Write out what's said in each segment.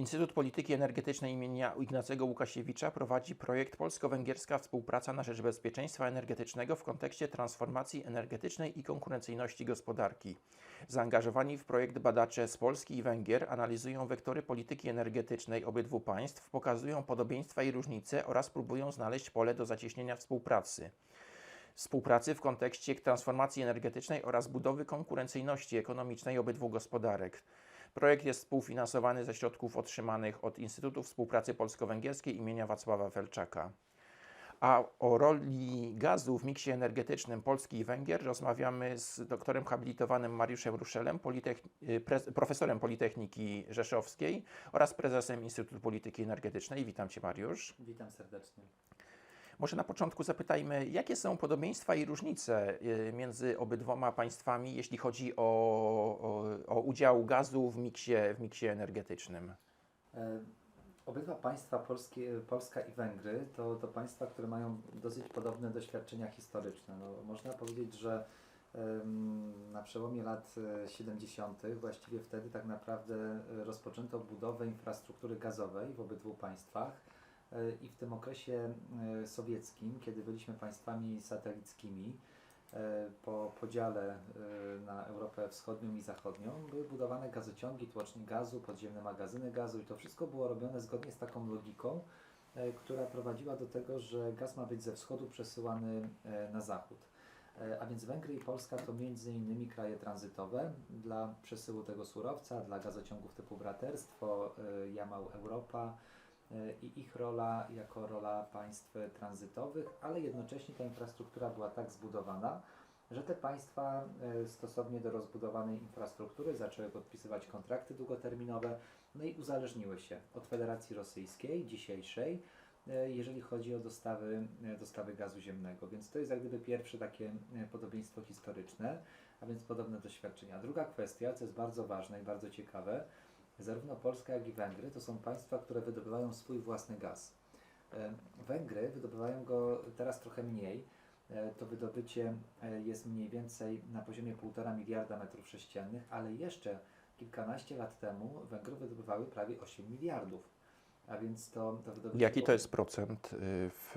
Instytut Polityki Energetycznej imienia Ignacego Łukasiewicza prowadzi projekt Polsko-Węgierska Współpraca na rzecz bezpieczeństwa energetycznego w kontekście transformacji energetycznej i konkurencyjności gospodarki. Zaangażowani w projekt badacze z Polski i Węgier analizują wektory polityki energetycznej obydwu państw, pokazują podobieństwa i różnice oraz próbują znaleźć pole do zacieśnienia współpracy współpracy w kontekście transformacji energetycznej oraz budowy konkurencyjności ekonomicznej obydwu gospodarek. Projekt jest współfinansowany ze środków otrzymanych od Instytutu Współpracy Polsko-Węgierskiej imienia Wacława Felczaka. A o roli gazu w miksie energetycznym Polski i Węgier rozmawiamy z doktorem habilitowanym Mariuszem Ruszelem, y, profesorem Politechniki Rzeszowskiej oraz prezesem Instytutu Polityki Energetycznej. Witam Cię Mariusz. Witam serdecznie. Może na początku zapytajmy, jakie są podobieństwa i różnice y, między obydwoma państwami, jeśli chodzi o, o, o udział gazu w miksie, w miksie energetycznym? E, Obydwa państwa, Polska i Węgry, to, to państwa, które mają dosyć podobne doświadczenia historyczne. No, można powiedzieć, że na przełomie lat e, 70., właściwie wtedy tak naprawdę e, rozpoczęto budowę infrastruktury gazowej w obydwu państwach. I w tym okresie e, sowieckim, kiedy byliśmy państwami satelickimi, e, po podziale e, na Europę Wschodnią i Zachodnią były budowane gazociągi, tłocznie gazu, podziemne magazyny gazu i to wszystko było robione zgodnie z taką logiką, która prowadziła do tego, że gaz ma być ze wschodu przesyłany na zachód. A więc Węgry i Polska to między innymi kraje tranzytowe dla przesyłu tego surowca, dla gazociągów typu Braterstwo, Jamał Europa, i ich rola jako rola państw tranzytowych, ale jednocześnie ta infrastruktura była tak zbudowana, że te państwa e, stosownie do rozbudowanej infrastruktury zaczęły podpisywać kontrakty długoterminowe, no i uzależniły się od Federacji Rosyjskiej dzisiejszej, e, jeżeli chodzi o dostawy, e, dostawy gazu ziemnego. Więc to jest jak gdyby pierwsze takie podobieństwo historyczne, a więc podobne doświadczenia. Druga kwestia, co jest bardzo ważne i bardzo ciekawe, zarówno Polska, jak i Węgry to są państwa, które wydobywają swój własny gaz. E, Węgry wydobywają go teraz trochę mniej. E, To wydobycie e, jest mniej więcej na poziomie 1,5 miliarda metrów sześciennych, ale jeszcze kilkanaście lat temu Węgry wydobywały prawie 8 miliardów. A więc to, to wydobycie. Jaki to jest procent w,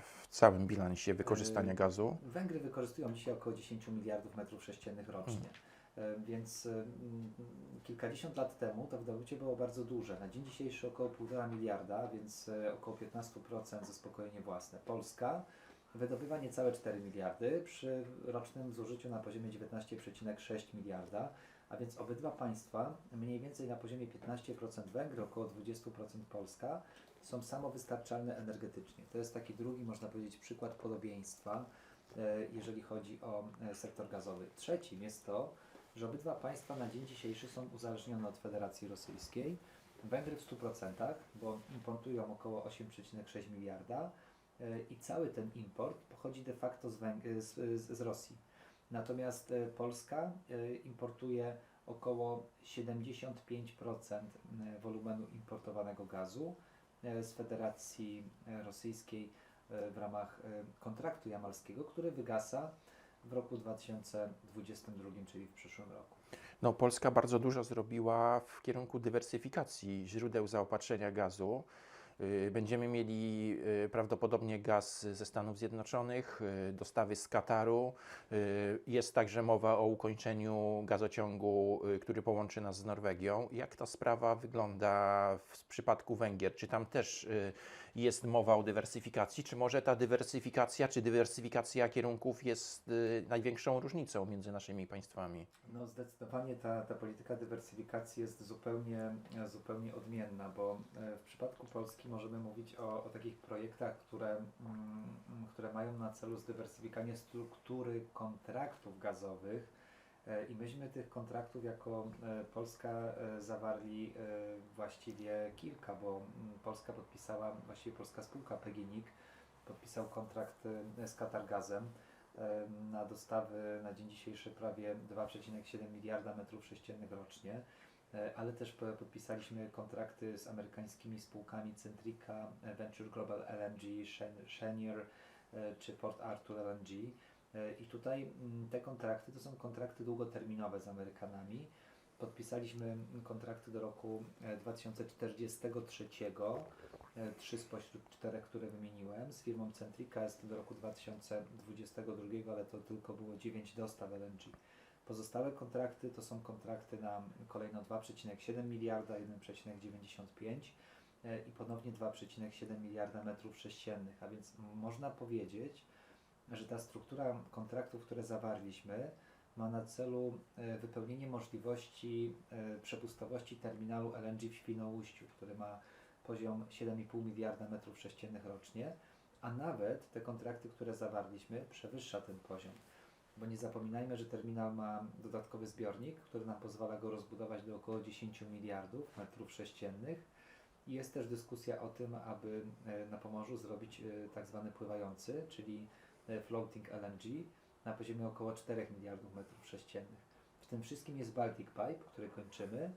w całym bilansie wykorzystania gazu? Węgry wykorzystują dzisiaj około 10 miliardów metrów sześciennych rocznie. E, Więc e, kilkadziesiąt lat temu to wydobycie było bardzo duże. Na dzień dzisiejszy około 1,5 miliarda, więc e, około 15% zaspokojenie własne. Polska wydobywa niecałe 4 miliardy przy rocznym zużyciu na poziomie 19,6 miliarda, a więc obydwa państwa mniej więcej na poziomie 15% Węgry, około 20% Polska są samowystarczalne energetycznie. To jest taki drugi, można powiedzieć, przykład podobieństwa, e, jeżeli chodzi o e, sektor gazowy. Trzecim jest to, że obydwa państwa na dzień dzisiejszy są uzależnione od Federacji Rosyjskiej. Węgry w 100%, bo importują około 8,6 miliarda e, i cały ten import pochodzi de facto z, Węg- z, z, z Rosji. Natomiast e, Polska e, importuje około 75% e, wolumenu importowanego gazu e, z Federacji e, Rosyjskiej e, w ramach e, kontraktu jamalskiego, który wygasa w roku 2022, czyli w przyszłym roku. No, Polska bardzo dużo zrobiła w kierunku dywersyfikacji źródeł zaopatrzenia gazu. Y, Będziemy mieli y, prawdopodobnie gaz ze Stanów Zjednoczonych, y, dostawy z Kataru. Jest także mowa o ukończeniu gazociągu, który połączy nas z Norwegią. Jak ta sprawa wygląda w przypadku Węgier? Czy tam też jest mowa o dywersyfikacji? Czy może ta dywersyfikacja, czy dywersyfikacja kierunków jest y, największą różnicą między naszymi państwami? No zdecydowanie ta, ta polityka dywersyfikacji jest zupełnie, zupełnie odmienna, bo e, w przypadku Polski możemy mówić o, o takich projektach, które, mm, które mają na celu zdywersyfikowanie struktury kontraktów gazowych i myśmy tych kontraktów jako e, Polska e, zawarli e, właściwie kilka, bo mm, Polska podpisała, właściwie polska spółka PGNiG podpisał kontrakt e, z Katargazem e, na dostawy na dzień dzisiejszy prawie 2,7 miliarda metrów sześciennych rocznie, e, ale też po- podpisaliśmy kontrakty z amerykańskimi spółkami Centrica, e, Venture Global LNG, e, czy Port Arthur LNG. E, I tutaj mm, te kontrakty to są kontrakty długoterminowe z Amerykanami. podpisaliśmy kontrakty do roku e, 2043, e, trzy spośród czterech, które wymieniłem. Z firmą Centrica jest do roku 2022, ale to tylko było 9 dostaw LNG. Pozostałe kontrakty to są kontrakty na kolejno 2,7 miliarda, 1,95 e, i ponownie 2,7 miliarda metrów sześciennych, a więc można powiedzieć, że ta struktura kontraktów, które zawarliśmy, ma na celu e, wypełnienie możliwości e, przepustowości terminalu LNG w Świnoujściu, który ma poziom 7,5 miliarda metrów sześciennych rocznie, a nawet te kontrakty, które zawarliśmy, przewyższa ten poziom. Bo nie zapominajmy, że terminal ma dodatkowy zbiornik, który nam pozwala go rozbudować do około 10 miliardów metrów sześciennych. I jest też dyskusja o tym, aby e, na Pomorzu zrobić tak zwany pływający, czyli floating LNG na poziomie około 4 miliardów metrów sześciennych. W tym wszystkim jest Baltic Pipe, który kończymy.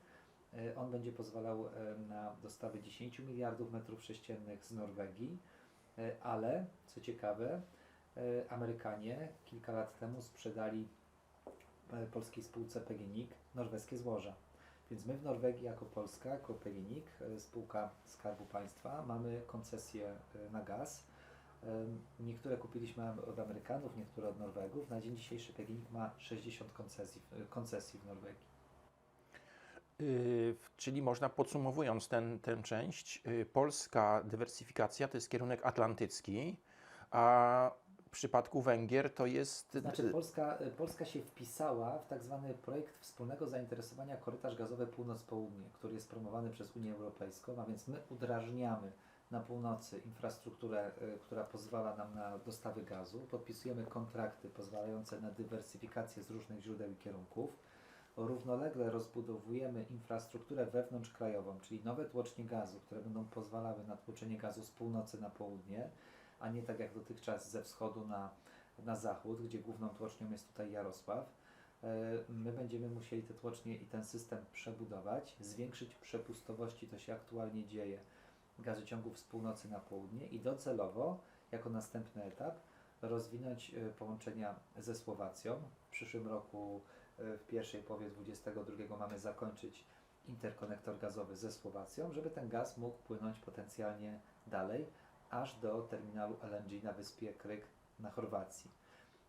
E, On będzie pozwalał e, na dostawy 10 miliardów metrów sześciennych z Norwegii, E, ale co ciekawe, e, Amerykanie kilka lat temu sprzedali e, polskiej spółce PGNiG norweskie złoża. Więc my w Norwegii jako Polska, jako PGNiG, e, spółka Skarbu Państwa, mamy koncesję e, na gaz. Niektóre kupiliśmy od Amerykanów, niektóre od Norwegów. Na dzień dzisiejszy PGNiG ma 60 koncesji, koncesji w Norwegii. Yy, czyli można podsumowując ten, tę część, yy, polska dywersyfikacja to jest kierunek atlantycki, a w przypadku Węgier to jest. Znaczy Polska, Polska się wpisała w tak zwany projekt wspólnego zainteresowania korytarz gazowy północ-południe, który jest promowany przez Unię Europejską, a więc my udrażniamy na północy infrastrukturę, y, która pozwala nam na dostawy gazu, podpisujemy kontrakty pozwalające na dywersyfikację z różnych źródeł i kierunków, równolegle rozbudowujemy infrastrukturę wewnątrzkrajową, czyli nowe tłocznie gazu, które będą pozwalały na tłoczenie gazu z północy na południe, a nie tak jak dotychczas ze wschodu na, na zachód, gdzie główną tłocznią jest tutaj Jarosław. E, My będziemy musieli te tłocznie i ten system przebudować, zwiększyć przepustowości, to się aktualnie dzieje, gazociągów z północy na południe i docelowo, jako następny etap, rozwinąć e, połączenia ze Słowacją. W przyszłym roku, e, w pierwszej połowie 22 mamy zakończyć interkonektor gazowy ze Słowacją, żeby ten gaz mógł płynąć potencjalnie dalej, aż do terminalu LNG na wyspie Kryk na Chorwacji.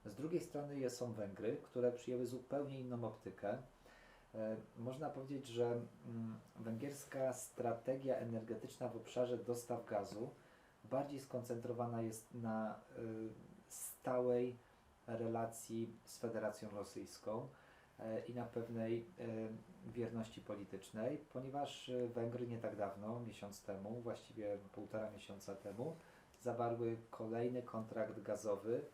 Z drugiej strony są Węgry, które przyjęły zupełnie inną optykę. E, Można powiedzieć, że mm, węgierska strategia energetyczna w obszarze dostaw gazu bardziej skoncentrowana jest na y, stałej relacji z Federacją Rosyjską e, i na pewnej e, wierności politycznej, ponieważ e, Węgry nie tak dawno, miesiąc temu, właściwie półtora miesiąca temu, zawarły kolejny kontrakt gazowy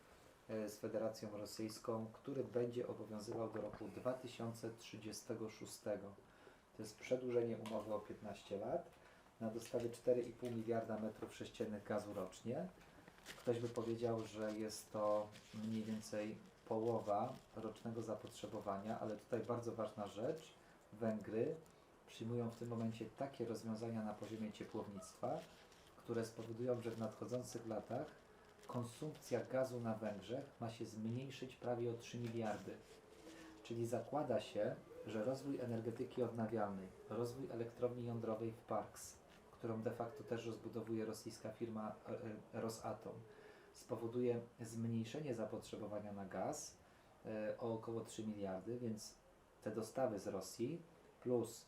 z Federacją Rosyjską, który będzie obowiązywał do roku 2036. To jest przedłużenie umowy o 15 lat na dostawy 4,5 miliarda metrów sześciennych gazu rocznie. Ktoś by powiedział, że jest to mniej więcej połowa rocznego zapotrzebowania, ale tutaj bardzo ważna rzecz. Węgry przyjmują w tym momencie takie rozwiązania na poziomie ciepłownictwa, które spowodują, że w nadchodzących latach konsumpcja gazu na Węgrzech ma się zmniejszyć prawie o 3 miliardy. Czyli zakłada się, że rozwój energetyki odnawialnej, rozwój elektrowni jądrowej w Parks, którą de facto też rozbudowuje rosyjska firma e, e, Rosatom, spowoduje zmniejszenie zapotrzebowania na gaz e, o około 3 miliardy, więc te dostawy z Rosji plus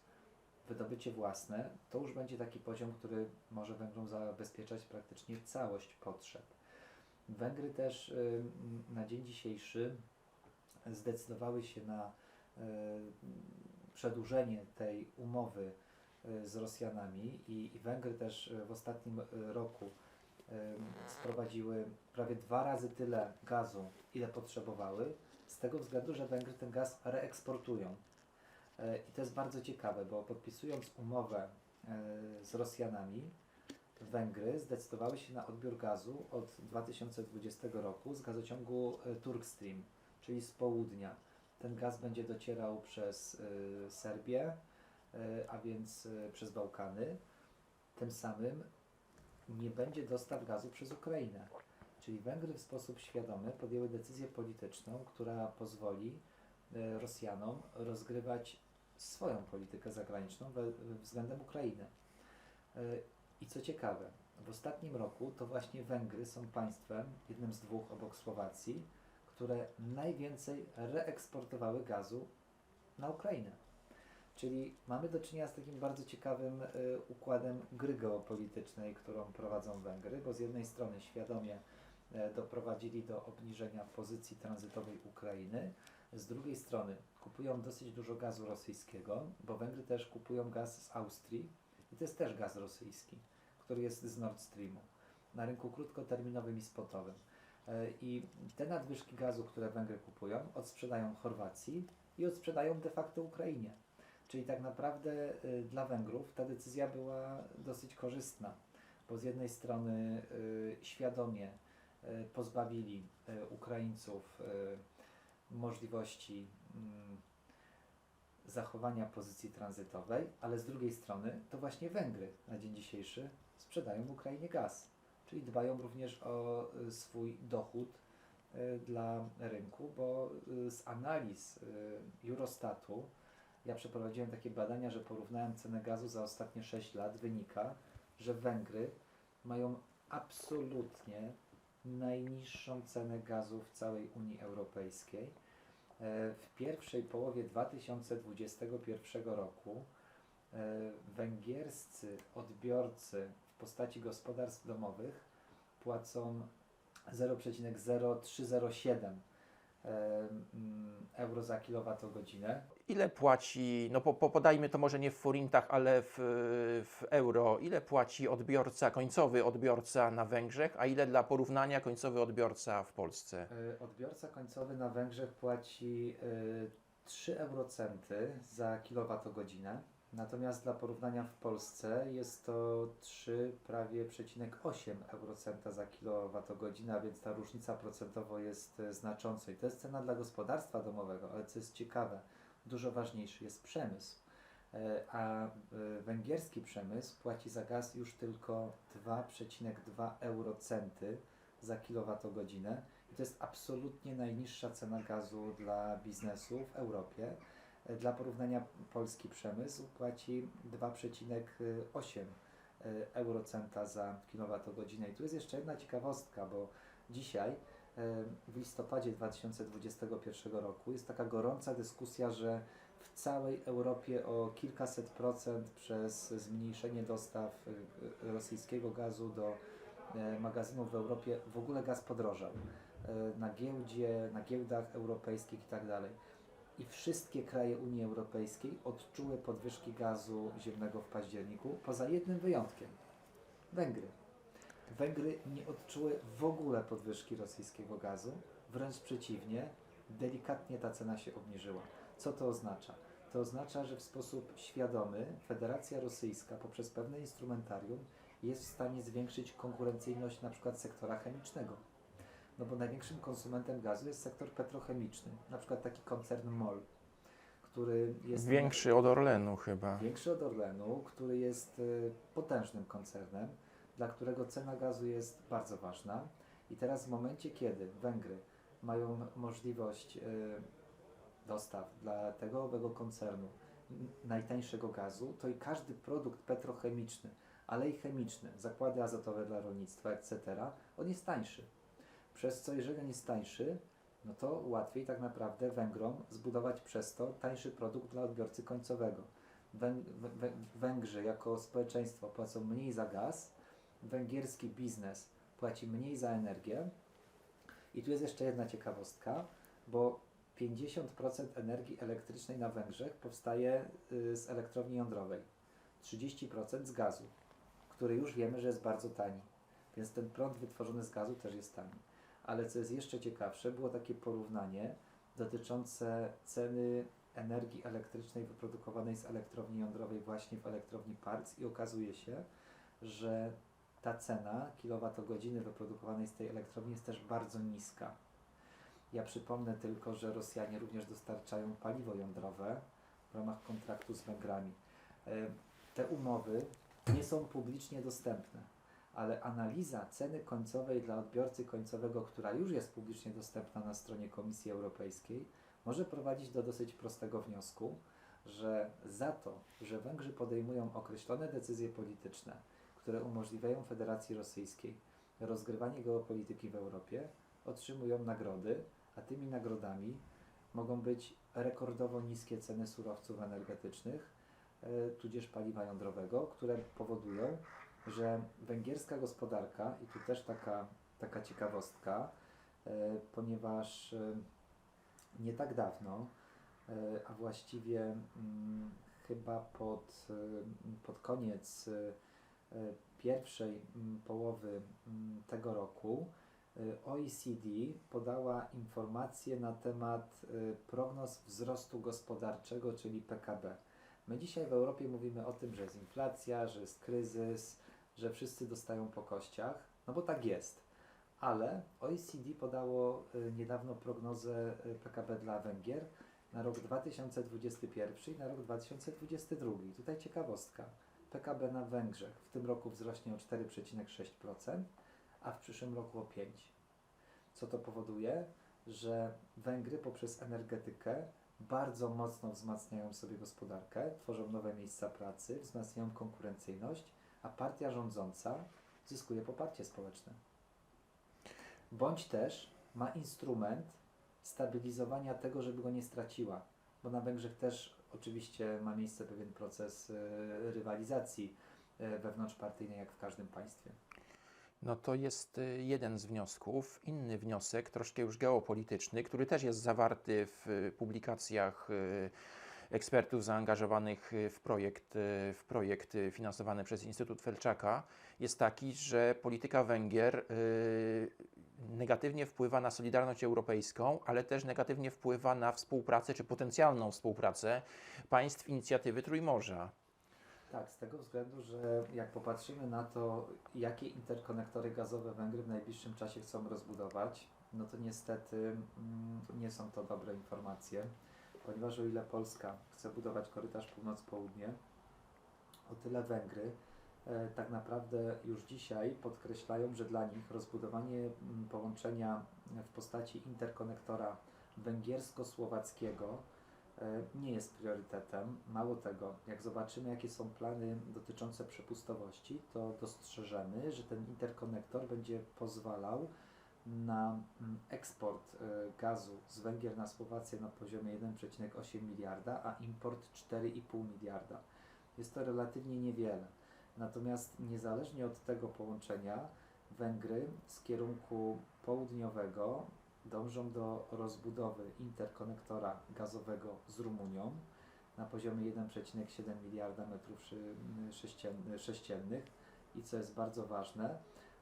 wydobycie własne, to już będzie taki poziom, który może Węgrom zabezpieczać praktycznie całość potrzeb. Węgry też y, na dzień dzisiejszy zdecydowały się na y, przedłużenie tej umowy y, z Rosjanami i, Węgry też w ostatnim roku sprowadziły prawie dwa razy tyle gazu, ile potrzebowały, z tego względu, że Węgry ten gaz reeksportują. I to jest bardzo ciekawe, bo podpisując umowę z Rosjanami, Węgry zdecydowały się na odbiór gazu od 2020 roku z gazociągu e, Turkstream, czyli z południa. Ten gaz będzie docierał przez e, Serbię, e, a więc przez Bałkany. Tym samym nie będzie dostaw gazu przez Ukrainę. Czyli Węgry w sposób świadomy podjęły decyzję polityczną, która pozwoli Rosjanom rozgrywać swoją politykę zagraniczną względem Ukrainy. I co ciekawe, w ostatnim roku to właśnie Węgry są państwem, jednym z dwóch obok Słowacji, które najwięcej reeksportowały gazu na Ukrainę. Czyli mamy do czynienia z takim bardzo ciekawym y, układem gry geopolitycznej, którą prowadzą Węgry, bo z jednej strony świadomie e, doprowadzili do obniżenia pozycji tranzytowej Ukrainy, z drugiej strony kupują dosyć dużo gazu rosyjskiego, bo Węgry też kupują gaz z Austrii i to jest też gaz rosyjski, który jest z Nord Streamu na rynku krótkoterminowym i spotowym. E, I te nadwyżki gazu, które Węgry kupują, odsprzedają Chorwacji i odsprzedają de facto Ukrainie. Czyli tak naprawdę y, dla Węgrów ta decyzja była dosyć korzystna, bo z jednej strony y, świadomie pozbawili Ukraińców możliwości mm, zachowania pozycji tranzytowej, ale z drugiej strony to właśnie Węgry na dzień dzisiejszy sprzedają Ukrainie gaz, czyli dbają również o y, swój dochód y, dla rynku, bo y, z analiz Eurostatu ja przeprowadziłem takie badania, że porównałem cenę gazu za ostatnie 6 lat. Wynika, że Węgry mają absolutnie najniższą cenę gazu w całej Unii Europejskiej. E, W pierwszej połowie 2021 roku e, węgierscy odbiorcy w postaci gospodarstw domowych płacą 0,0307 e, euro za kilowatogodzinę. Ile płaci, no po, po, podajmy to może nie w forintach, ale w, w euro, ile płaci odbiorca, końcowy odbiorca na Węgrzech, a ile dla porównania końcowy odbiorca w Polsce? E, Odbiorca końcowy na Węgrzech płaci e, 3 eurocenty za kilowatogodzinę, natomiast dla porównania w Polsce jest to 3 prawie przecinek 8 eurocenta za kilowatogodzinę, a więc ta różnica procentowo jest e, znacząca. I to jest cena dla gospodarstwa domowego, ale co jest ciekawe, dużo ważniejszy jest przemysł. E, A e, węgierski przemysł płaci za gaz już tylko 2,2 eurocenty za kilowatogodzinę. I to jest absolutnie najniższa cena gazu dla biznesu w Europie. E, Dla porównania polski przemysł płaci 2,8 e, eurocenta za kilowatogodzinę. I tu jest jeszcze jedna ciekawostka, bo dzisiaj w listopadzie 2021 roku jest taka gorąca dyskusja, że w całej Europie o kilkaset procent przez zmniejszenie dostaw e, rosyjskiego gazu do e, magazynów w Europie w ogóle gaz podrożał e, na giełdzie, na giełdach europejskich i tak. I wszystkie kraje Unii Europejskiej odczuły podwyżki gazu ziemnego w październiku, poza jednym wyjątkiem Węgry. Węgry nie odczuły w ogóle podwyżki rosyjskiego gazu, wręcz przeciwnie, delikatnie ta cena się obniżyła. Co to oznacza? To oznacza, że w sposób świadomy Federacja Rosyjska poprzez pewne instrumentarium jest w stanie zwiększyć konkurencyjność na przykład sektora chemicznego. No bo największym konsumentem gazu jest sektor petrochemiczny, na przykład taki koncern MOL, który jest Większy od Orlenu chyba. większy od Orlenu, który jest y, potężnym koncernem, dla którego cena gazu jest bardzo ważna. I teraz w momencie, kiedy Węgry mają możliwość y, dostaw dla tego owego koncernu najtańszego gazu, to i każdy produkt petrochemiczny, ale i chemiczny, zakłady azotowe dla rolnictwa, etc., on jest tańszy. Przez co, jeżeli on jest tańszy, no to łatwiej tak naprawdę Węgrom zbudować przez to tańszy produkt dla odbiorcy końcowego. Węg- Wę- Wę- Węgrzy jako społeczeństwo płacą mniej za gaz, węgierski biznes płaci mniej za energię. I tu jest jeszcze jedna ciekawostka, bo 50% energii elektrycznej na Węgrzech powstaje y, z elektrowni jądrowej, 30% z gazu, który już wiemy, że jest bardzo tani. Więc ten prąd wytworzony z gazu też jest tani. Ale co jest jeszcze ciekawsze, było takie porównanie dotyczące ceny energii elektrycznej wyprodukowanej z elektrowni jądrowej właśnie w elektrowni Parc i okazuje się, że ta cena kilowatogodziny wyprodukowanej z tej elektrowni jest też bardzo niska. Ja przypomnę tylko, że Rosjanie również dostarczają paliwo jądrowe w ramach kontraktu z Węgrami. E, Te umowy nie są publicznie dostępne, ale analiza ceny końcowej dla odbiorcy końcowego, która już jest publicznie dostępna na stronie Komisji Europejskiej, może prowadzić do dosyć prostego wniosku, że za to, że Węgrzy podejmują określone decyzje polityczne, które umożliwiają Federacji Rosyjskiej rozgrywanie geopolityki w Europie, otrzymują nagrody, a tymi nagrodami mogą być rekordowo niskie ceny surowców energetycznych, e, tudzież paliwa jądrowego, które powodują, że węgierska gospodarka, i tu też taka, taka ciekawostka, e, ponieważ e, nie tak dawno, a właściwie mm, chyba pod, pod koniec pierwszej mm, połowy mm, tego roku e, OECD podała informacje na temat e, prognoz wzrostu gospodarczego, czyli PKB. My dzisiaj w Europie mówimy o tym, że jest inflacja, że jest kryzys, że wszyscy dostają po kościach, no bo tak jest. Ale OECD podało niedawno prognozę PKB dla Węgier na rok 2021 i na rok 2022. I Tutaj ciekawostka. PKB na Węgrzech w tym roku wzrośnie o 4,6%, a w przyszłym roku o 5%. Co to powoduje? Że Węgry poprzez energetykę bardzo mocno wzmacniają sobie gospodarkę, tworzą nowe miejsca pracy, wzmacniają konkurencyjność, a partia rządząca zyskuje poparcie społeczne. Bądź też ma instrument stabilizowania tego, żeby go nie straciła, bo na Węgrzech też oczywiście ma miejsce pewien proces e, rywalizacji e, wewnątrzpartyjnej, jak w każdym państwie. No to jest y, jeden z wniosków. Inny wniosek, troszkę już geopolityczny, który też jest zawarty w publikacjach ekspertów zaangażowanych y, w projekt, y, w projekt y, finansowany przez Instytut Felczaka, jest taki, że polityka Węgier negatywnie wpływa na solidarność europejską, ale też negatywnie wpływa na współpracę czy potencjalną współpracę państw inicjatywy Trójmorza. Tak, z tego względu, że jak popatrzymy na to, jakie interkonektory gazowe Węgry w najbliższym czasie chcą rozbudować, no to niestety mm, nie są to dobre informacje, ponieważ o ile Polska chce budować korytarz północ-południe, o tyle Węgry e, tak naprawdę już dzisiaj podkreślają, że dla nich rozbudowanie mm, połączenia w postaci interkonektora węgiersko-słowackiego e, nie jest priorytetem. Mało tego, jak zobaczymy, jakie są plany dotyczące przepustowości, to dostrzeżemy, że ten interkonektor będzie pozwalał na mm, eksport e, gazu z Węgier na Słowację na poziomie 1,8 miliarda, a import 4,5 miliarda. Jest to relatywnie niewiele. Natomiast niezależnie od tego połączenia, Węgry z kierunku południowego dążą do rozbudowy interkonektora gazowego z Rumunią na poziomie 1,7 miliarda metrów sześciennych i co jest bardzo ważne,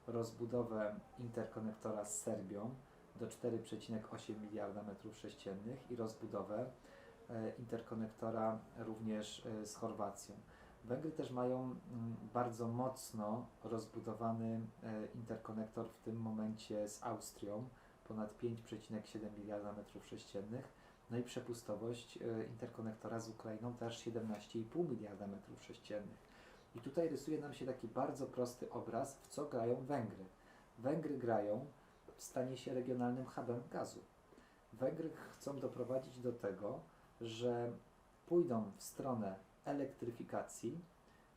rozbudowę interkonektora z Serbią do 4,8 miliarda metrów sześciennych i rozbudowę e, interkonektora również e, z Chorwacją. Węgry też mają mm, bardzo mocno rozbudowany e, interkonektor w tym momencie z Austrią, ponad 5,7 miliarda metrów sześciennych. No i przepustowość interkonektora z Ukrainą też 17,5 miliarda metrów sześciennych. I tutaj rysuje nam się taki bardzo prosty obraz, w co grają Węgry. Węgry grają w stanie się regionalnym hubem gazu. Węgry chcą doprowadzić do tego, że pójdą w stronę elektryfikacji,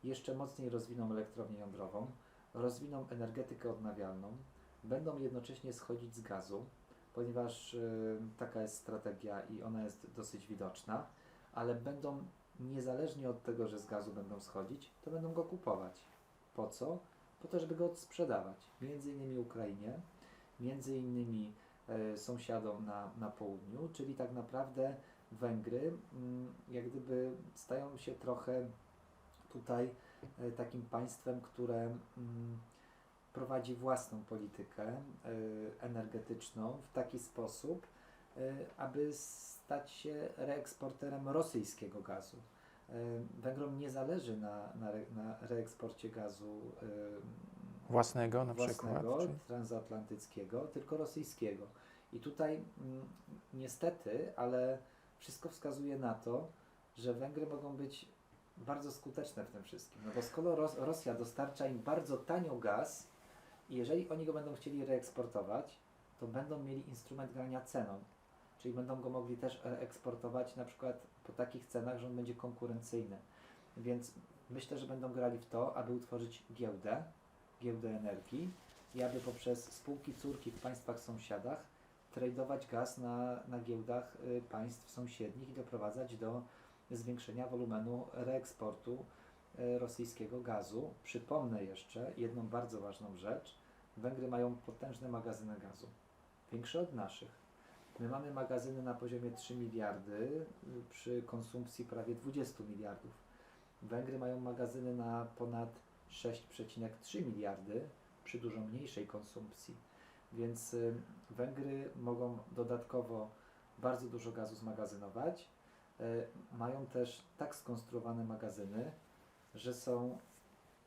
jeszcze mocniej rozwiną elektrownię jądrową, rozwiną energetykę odnawialną, będą jednocześnie schodzić z gazu, ponieważ y, taka jest strategia i ona jest dosyć widoczna, ale będą niezależnie od tego, że z gazu będą schodzić, to będą go kupować. Po co? Po to, żeby go odsprzedawać. Między innymi Ukrainie, między innymi e, sąsiadom na, na południu, czyli tak naprawdę Węgry mm, jak gdyby stają się trochę tutaj e, takim państwem, które mm, prowadzi własną politykę e, energetyczną w taki sposób, aby stać się reeksporterem rosyjskiego gazu. E, Węgrom nie zależy na, na, na reeksporcie gazu e, Własnego na własnego, przykład. Transatlantyckiego, tylko rosyjskiego. I tutaj mm, niestety, ale wszystko wskazuje na to, że Węgry mogą być bardzo skuteczne w tym wszystkim. No bo skoro Ros Rosja dostarcza im bardzo tanio gaz i jeżeli oni go będą chcieli reeksportować, to będą mieli instrument grania ceną. Czyli będą go mogli też eksportować na przykład po takich cenach, że on będzie konkurencyjny. Więc myślę, że będą grali w to, aby utworzyć giełdę, giełdę energii i aby poprzez spółki córki w państwach sąsiadach tradować gaz na, na giełdach y, państw sąsiednich i doprowadzać do zwiększenia wolumenu reeksportu y, rosyjskiego gazu. Przypomnę jeszcze jedną bardzo ważną rzecz. Węgry mają potężne magazyny gazu, większe od naszych. My mamy magazyny na poziomie 3 miliardy przy konsumpcji prawie 20 miliardów. Węgry mają magazyny na ponad 6,3 miliardy przy dużo mniejszej konsumpcji. Więc y, Węgry mogą dodatkowo bardzo dużo gazu zmagazynować. Y, Mają też tak skonstruowane magazyny, że są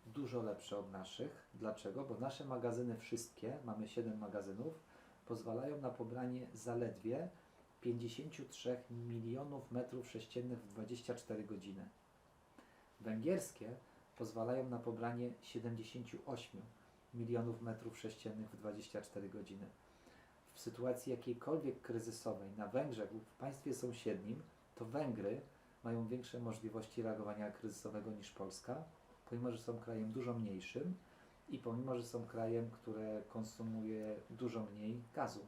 dużo lepsze od naszych. Dlaczego? Bo nasze magazyny wszystkie, mamy 7 magazynów, pozwalają na pobranie zaledwie 53 milionów metrów sześciennych w 24 godziny. Węgierskie pozwalają na pobranie 78 milionów metrów sześciennych w 24 godziny. W sytuacji jakiejkolwiek kryzysowej na Węgrzech lub w państwie sąsiednim, to Węgry mają większe możliwości reagowania kryzysowego niż Polska, pomimo że są krajem dużo mniejszym i pomimo że są krajem, które konsumuje dużo mniej gazu.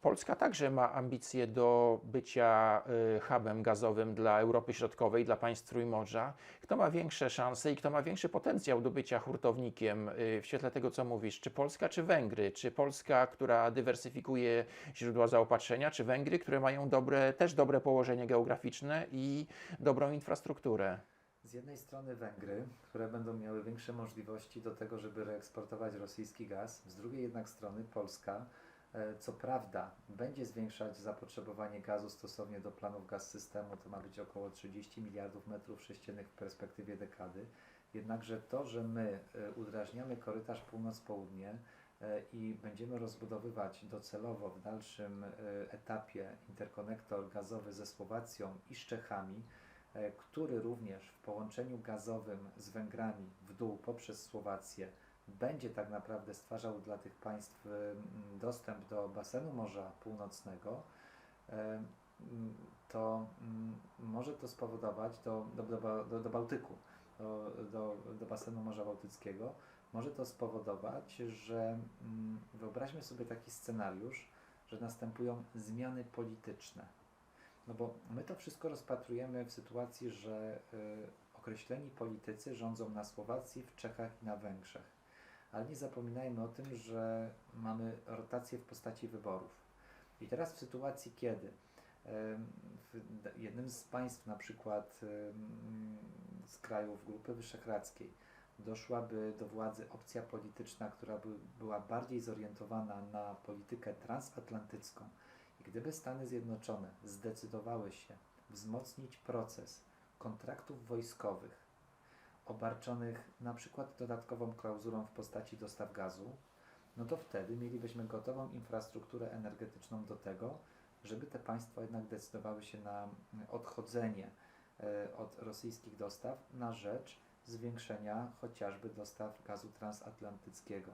Polska także ma ambicje do bycia y, hubem gazowym dla Europy Środkowej, dla państw Trójmorza. Kto ma większe szanse i kto ma większy potencjał do bycia hurtownikiem y, w świetle tego, co mówisz? Czy Polska, czy Węgry? Czy Polska, która dywersyfikuje źródła zaopatrzenia, czy Węgry, które mają dobre, też dobre położenie geograficzne i dobrą infrastrukturę? Z jednej strony Węgry, które będą miały większe możliwości do tego, żeby reeksportować rosyjski gaz, z drugiej jednak strony Polska, e, co prawda będzie zwiększać zapotrzebowanie gazu stosownie do planów gaz systemu, to ma być około 30 miliardów metrów sześciennych w perspektywie dekady, jednakże to, że my e, udrażniamy korytarz północ-południe e, i będziemy rozbudowywać docelowo w dalszym etapie interkonektor gazowy ze Słowacją i z Czechami, który również w połączeniu gazowym z Węgrami w dół poprzez Słowację będzie tak naprawdę stwarzał dla tych państw e, dostęp do basenu Morza Północnego, e, to może to spowodować do, do, do, do, Bałtyku, do, do, do basenu Morza Bałtyckiego, może to spowodować, że wyobraźmy sobie taki scenariusz, że następują zmiany polityczne. No bo my to wszystko rozpatrujemy w sytuacji, że y, określeni politycy rządzą na Słowacji, w Czechach i na Węgrzech. Ale nie zapominajmy o tym, że mamy rotację w postaci wyborów. I teraz w sytuacji, kiedy w jednym z państw, na przykład z krajów Grupy Wyszehradzkiej, doszłaby do władzy opcja polityczna, która by była bardziej zorientowana na politykę transatlantycką, gdyby Stany Zjednoczone zdecydowały się wzmocnić proces kontraktów wojskowych, obarczonych na przykład dodatkową klauzulą w postaci dostaw gazu, no to wtedy mielibyśmy gotową infrastrukturę energetyczną do tego, żeby te państwa jednak decydowały się na odchodzenie e, od rosyjskich dostaw na rzecz zwiększenia chociażby dostaw gazu transatlantyckiego.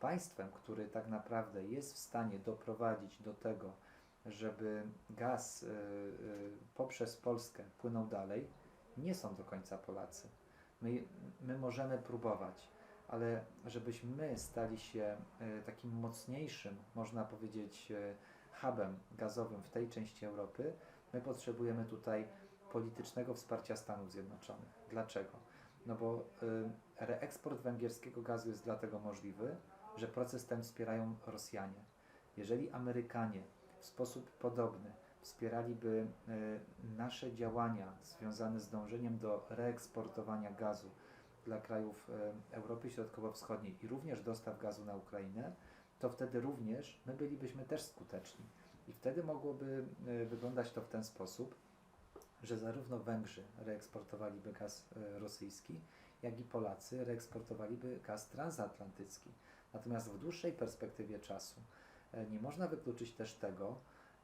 Państwem, który tak naprawdę jest w stanie doprowadzić do tego, żeby gaz y, y, poprzez Polskę płynął dalej, nie są do końca Polacy. My, my możemy próbować, ale żebyśmy my stali się y, takim mocniejszym, można powiedzieć, hubem gazowym w tej części Europy, my potrzebujemy tutaj politycznego wsparcia Stanów Zjednoczonych. Dlaczego? No bo reeksport węgierskiego gazu jest dlatego możliwy, że proces ten wspierają Rosjanie. Jeżeli Amerykanie w sposób podobny wspieraliby y, nasze działania związane z dążeniem do reeksportowania gazu dla krajów y, Europy Środkowo-Wschodniej i również dostaw gazu na Ukrainę, to wtedy również my bylibyśmy też skuteczni. I wtedy mogłoby y, wyglądać to w ten sposób, że zarówno Węgrzy reeksportowaliby gaz rosyjski, jak i Polacy reeksportowaliby gaz transatlantycki. Natomiast w dłuższej perspektywie czasu e, nie można wykluczyć też tego,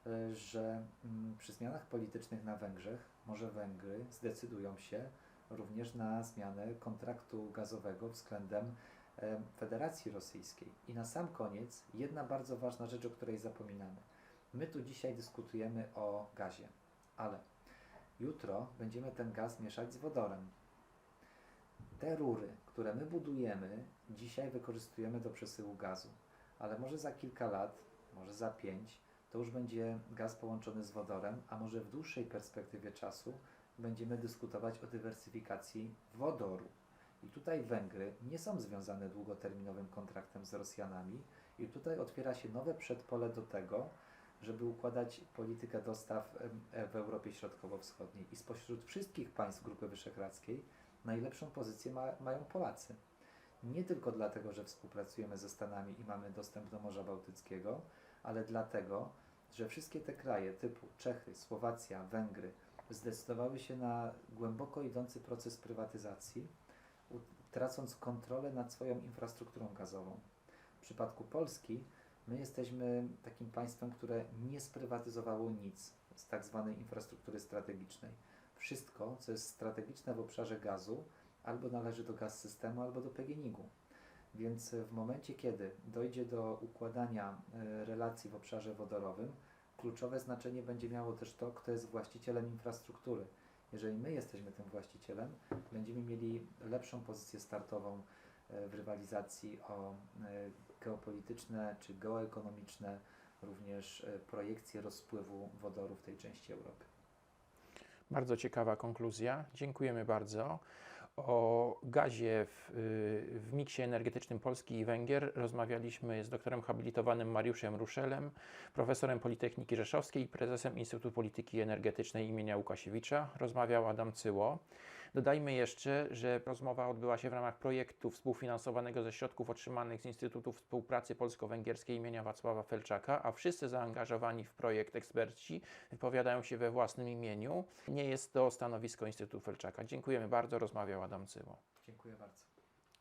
e, że mm, przy zmianach politycznych na Węgrzech może Węgry zdecydują się również na zmianę kontraktu gazowego względem e, Federacji Rosyjskiej. I na sam koniec jedna bardzo ważna rzecz, o której zapominamy. My tu dzisiaj dyskutujemy o gazie, ale Jutro będziemy ten gaz mieszać z wodorem. Te rury, które my budujemy, dzisiaj wykorzystujemy do przesyłu gazu, ale może za kilka lat, może za pięć, to już będzie gaz połączony z wodorem, a może w dłuższej perspektywie czasu będziemy dyskutować o dywersyfikacji wodoru. I tutaj Węgry nie są związane długoterminowym kontraktem z Rosjanami, i tutaj otwiera się nowe przedpole do tego, żeby układać politykę dostaw w Europie Środkowo-Wschodniej. I spośród wszystkich państw Grupy Wyszehradzkiej najlepszą pozycję ma, mają Polacy. Nie tylko dlatego, że współpracujemy ze Stanami i mamy dostęp do Morza Bałtyckiego, ale dlatego, że wszystkie te kraje typu Czechy, Słowacja, Węgry zdecydowały się na głęboko idący proces prywatyzacji, tracąc kontrolę nad swoją infrastrukturą gazową. W przypadku Polski my jesteśmy takim państwem, które nie sprywatyzowało nic z tak zwanej infrastruktury strategicznej. Wszystko, co jest strategiczne w obszarze gazu, albo należy do gaz systemu, albo do PGNiG-u. Więc w momencie, kiedy dojdzie do układania e, relacji w obszarze wodorowym, kluczowe znaczenie będzie miało też to, kto jest właścicielem infrastruktury. Jeżeli my jesteśmy tym właścicielem, będziemy mieli lepszą pozycję startową e, w rywalizacji o e, geopolityczne czy geoekonomiczne również projekcje rozpływu wodoru w tej części Europy. Bardzo ciekawa konkluzja. Dziękujemy bardzo. O gazie w, y, w miksie energetycznym Polski i Węgier rozmawialiśmy z doktorem habilitowanym Mariuszem Ruszelem, profesorem Politechniki Rzeszowskiej i prezesem Instytutu Polityki Energetycznej imienia Łukasiewicza. Rozmawiał Adam Cyło. Dodajmy jeszcze, że rozmowa odbyła się w ramach projektu współfinansowanego ze środków otrzymanych z Instytutu Współpracy Polsko-Węgierskiej imienia Wacława Felczaka, a wszyscy zaangażowani w projekt eksperci wypowiadają się we własnym imieniu. Nie jest to stanowisko Instytutu Felczaka. Dziękujemy bardzo. Rozmawiał Adam Cyło. Dziękuję bardzo.